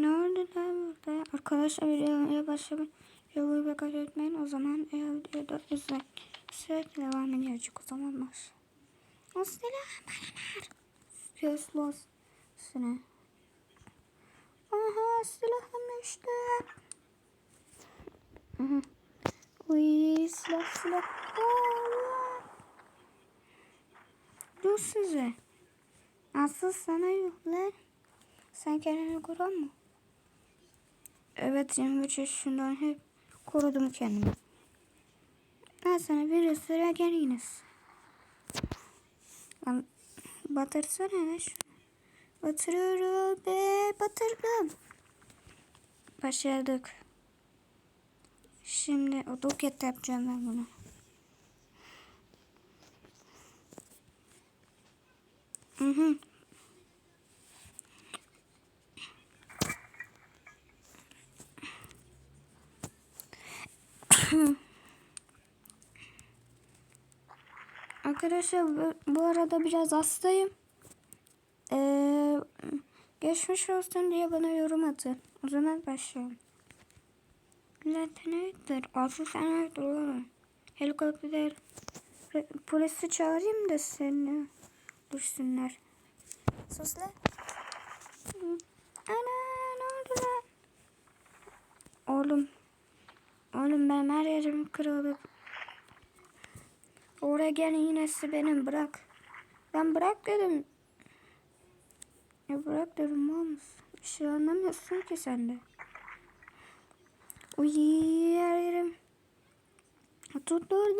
Ne oldu lan burada? Arkadaşlar videoya başlamayı videoyu bakar etmeyin. O zaman eğer videoda izle. Sürekli devam edecek o zaman baş. O silah bana ver. Göz los. Üstüne. Aha silahım. Aha. Uy silah silah. Allah. Dur size. Asıl sana yok lan. Sen kendini koruyor mu? Evet 23 yaşından hep korudum kendimi. Ben sana bir süre geliniz. Lan batırsana lan şunu. Batırıyorum be batırdım. Başardık. Şimdi o doket yapacağım ben bunu. Hı Arkadaşlar bu, arada biraz hastayım. Ee, geçmiş olsun diye bana yorum atın. O zaman başlayalım. Latinettir. Asıl sen hayırdır oğlum. Helikopter. Polisi çağırayım da seni düşsünler. Sus lan. Ana ne oldu lan? Oğlum. Benim her yerim kırıldı. Oraya gelen yinesi benim bırak. Ben bırak dedim. Ya bırak dedim olmaz. Bir şey anlamıyorsun ki sen de. Uy her yerim. Tutturdum.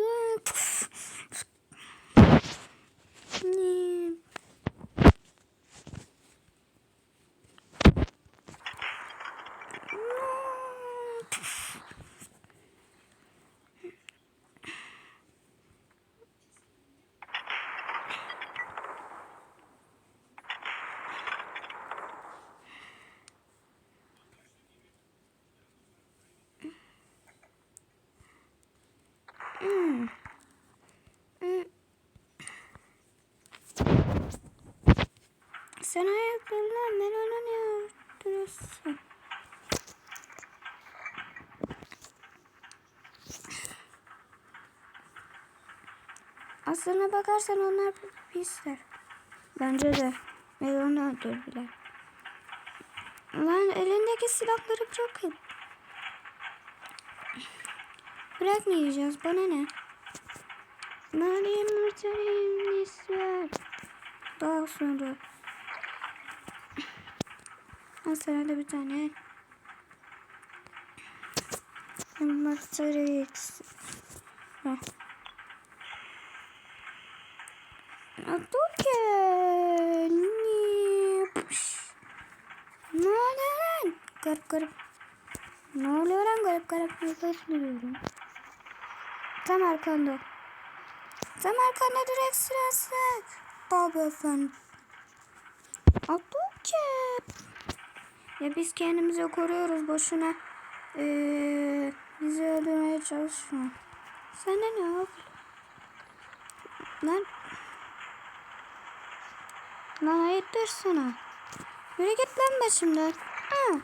Ne? Hmm. Hmm. Sen ayaklarından ben ona ne yaptırıyorsun? Aslına bakarsan onlar pisler. Bence de. Ve onu öldürdüler. Lan elindeki silahları bırakın. Bırakmayacağız. Bana ne? Meryem Mürtel'in ister. Daha sonra. Da bir tane. Matrix. Heh. Aduke. Ne oluyor lan? Garip garip. Ne oluyor lan garip garip duruyorum. Tam arkanda. Tam arkanda direkt sırası. Tabi efendim. Aduke. Ya biz kendimizi koruyoruz boşuna. Ee, bizi öldürmeye çalışma. De ne yap? Lan. Lan ayıptır sana. Yürü git lan başımdan. Ha.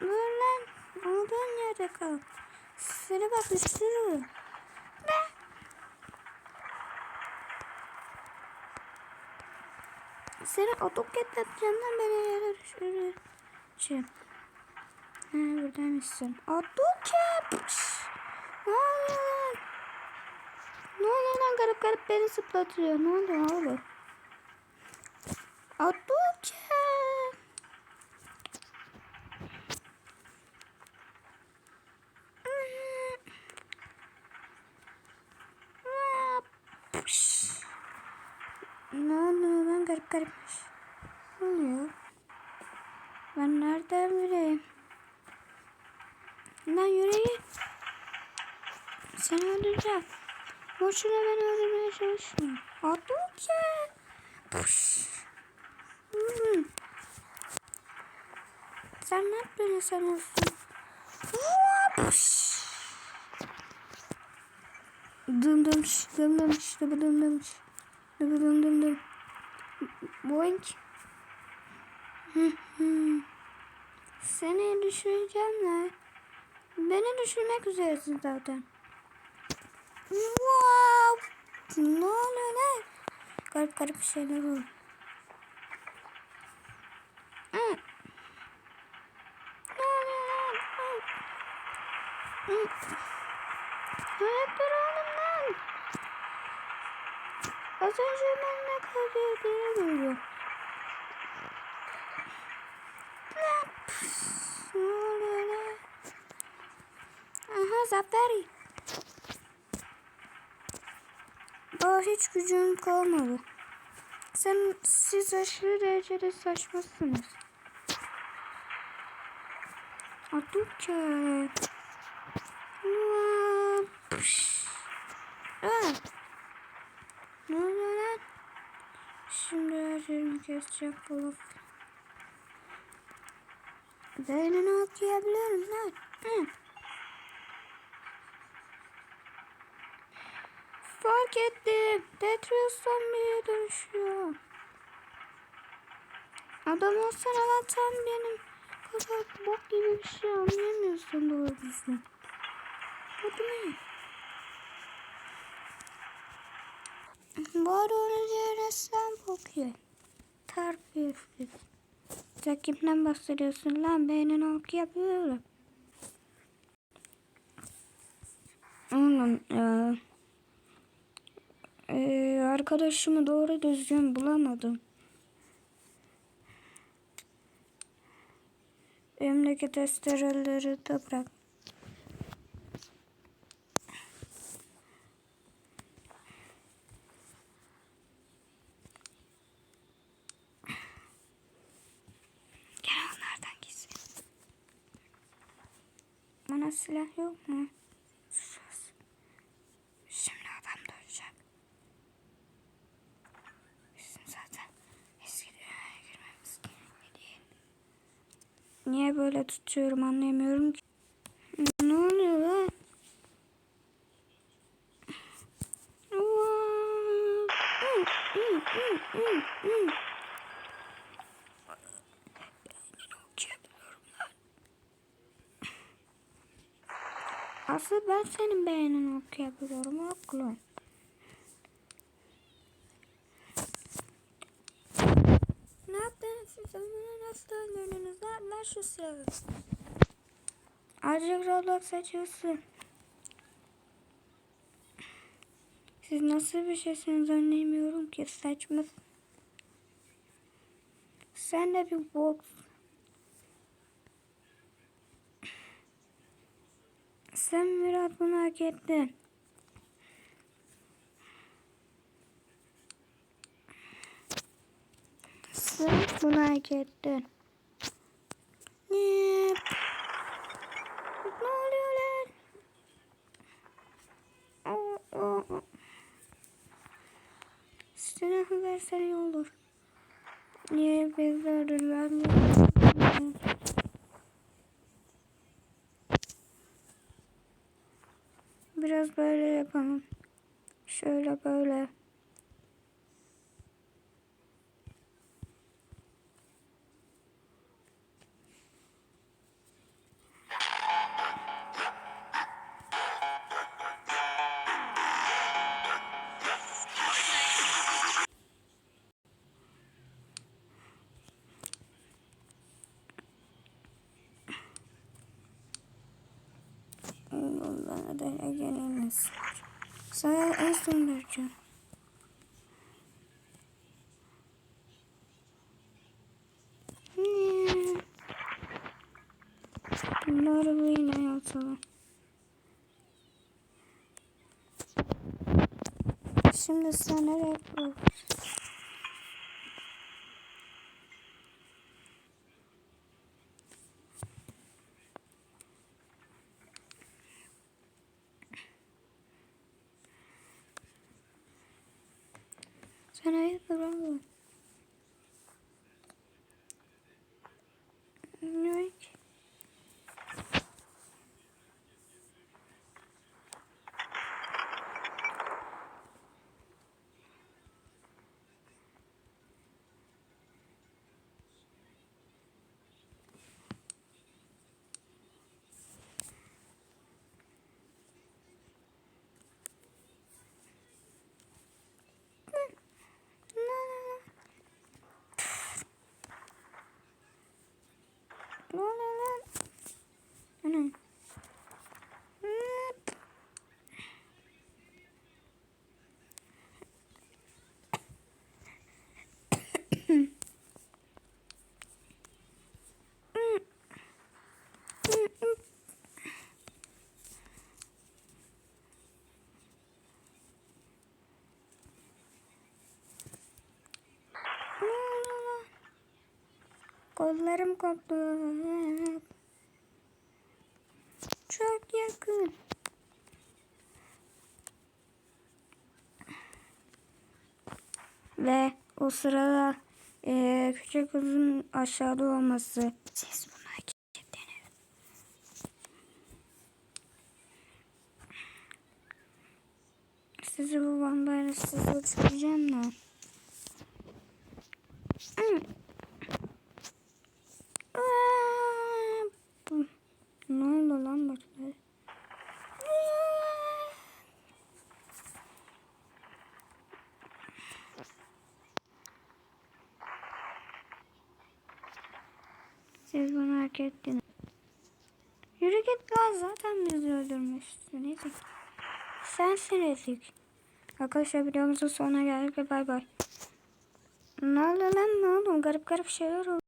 Dur lan. Olduğun yerde kal. Seni bak ısırırım. Seni otoket atacağından beni yere düşüreceğim. Ha buradaymışsın. Otoket. Ne oluyor lan? Ne oluyor lan garip garip beni zıplatıyor. Ne oluyor ne oluyor? Otoket. Garip garipmiş. Ne oluyor? Ben nereden bileyim? Lan yürüyün. Seni öldüreceğim. Boşuna beni öldürmeye çalışma. Aduke. Puş. Hmm. Sen ne yaptın sanıyorsun? Puş. Dım dım dım dım dım dım dım dım dım dım dım. Boink. Seni düşüreceğim lan. Beni düşürmek üzeresin zaten. Wow. Ne oluyor lan? Garip garip şeyler oluyor. Hı. Ne oluyor lan? Hı. Hı. Hayat dur oğlum lan. Az önce ben ne kadar diye duydum. Lan, püf, Ne oluyor lan? Aha Zaferi. Daha hiç gücün kalmadı. Sen siz aşırı derecede saçmasınız. Aa. Ne oluyor lan? Şimdi her yerini kesecek bu. Beynini okuyabiliyorum lan. Hı. Fark ettim. Detrius zombiye dönüşüyor. Adam olsana lan sen benim kadar bok gibi bir şey anlayamıyorsun doğru düzgün. Bu ne? Bari onun üzerine sen bakıyor. Terbiyesiz. Sen kimden bahsediyorsun lan? Beynini okuyabiliyorum. Oğlum ya. Ee, arkadaşımı doğru düzgün bulamadım. Elimdeki testereleri de bırak. Gel onlardan gitsin. Bana silah yok mu? Sus. Şimdi adam dönecek. Bizim zaten eski dünyaya girmemiz değil. Niye tutuyorum anlayamıyorum ki. Ne oluyor lan? Asıl ben senin beğenini okuyabiliyorum oğlum. Ne yaptınız siz nasıl öldürdünüz lan? Ver şu silahı. Azıcık Roblox açıyorsun. Siz nasıl bir şeysiniz anlayamıyorum ki saçma. Sen de bir bok. Sen Murat bunu hak ettin. Sen bunu hak ettin. Ne? Oluyor lan? Silahı versen iyi olur. Niye bizi öldürürler mi? Biraz böyle yapalım. Şöyle böyle. Gelemez. Sana en son vereceğim. Hmm. Bunları bu yine yapalım. Şimdi sana yapalım. Sana yapalım. No, no. Kollarım koptu. Çok yakın. Ve o sırada eee, küçük kızın aşağıda olması. Siz bunu hareketlenin. Sizi bu bandayla sizi uçuracağım da. Ne oldu lan burada? Siz bunu hak ettiniz. Yürü git lan zaten bizi öldürmüşsün. Neyse. Sensin ezik. Arkadaşlar videomuzun sonuna geldik ve bay bay. Ne oldu lan ne oldu? Garip garip şeyler oldu.